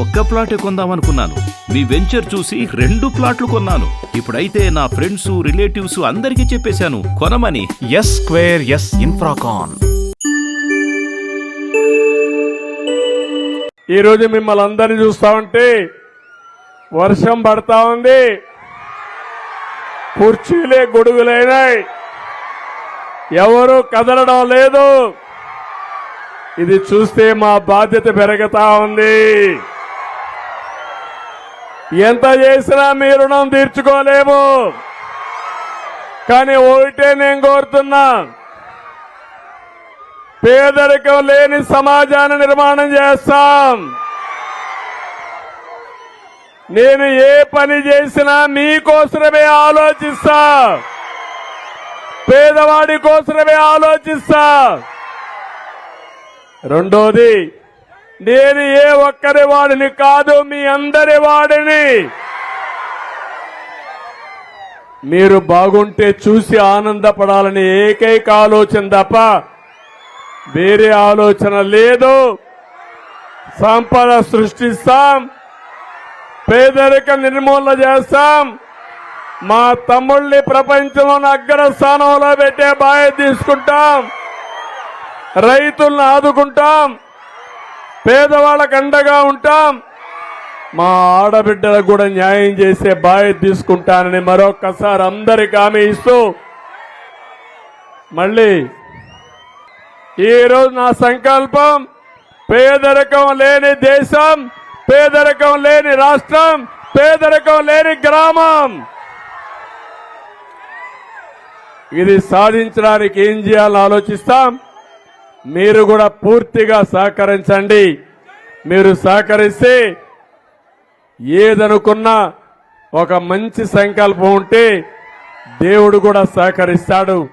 ఒక్క ప్లాటే కొందామనుకున్నాను. మీ వెంచర్ చూసి రెండు ప్లాట్లు కొన్నాను. ఇప్పుడైతే నా ఫ్రెండ్స్ రిలేటివ్స్ అందరికీ చెప్పేశాను కొనమని. ఎస్ స్క్వేర్ ఎస్ ఇన్ఫ్రాకాన్ ఈరోజు మిమ్మల్ని అందరినీ చూస్తా ఉంటే వర్షం పడతా ఉంది. కుర్చీలే గొడుగులైనాయి. ఎవరు కదలడం లేదు. ఇది చూస్తే మా బాధ్యత పెరుగుతా ఉంది. ఎంత చేసినా మీ రుణం తీర్చుకోలేము. కానీ ఒకటే నేను కోరుతున్నా. పేదరికం లేని సమాజాన్ని నిర్మాణం చేస్తాం. నేను ఏ పని చేసినా మీకోసమే ఆలోచిస్తా. పేదవాడి కోసమే ఆలోచిస్తా. రెండోది నేను ఏ ఒక్కరి వాడిని కాదు మీ అందరి వాడిని. మీరు బాగుంటే చూసి ఆనందపడాలని ఏకైక ఆలోచన తప్ప వేరే ఆలోచన లేదు. సంపద సృష్టిస్తాం పేదరిక నిర్మూలన చేస్తాం. మా తమ్ముళ్ళని ప్రపంచంలోని అగ్ర స్థానంలో పెట్టే బాధ్యత తీసుకుంటాం. రైతులను ఆదుకుంటాం. పేదవాళ్ళకు అండగా ఉంటాం. మా ఆడబిడ్డలకు కూడా న్యాయం చేసే బాధ్యత తీసుకుంటానని మరొక్కసారి అందరికి హామీ ఇస్తూ మళ్ళీ ఈరోజు నా సంకల్పం పేదరికం లేని దేశం పేదరికం లేని రాష్ట్రం పేదరికం లేని గ్రామం. ఇది సాధించడానికి ఏం చేయాలని ఆలోచిస్తాం? మీరు కూడా పూర్తిగా సహకరించండి. మీరు సహకరిస్తే ఏదనుకున్నా ఒక మంచి సంకల్పం ఉంటే దేవుడు కూడా సహకరిస్తాడు.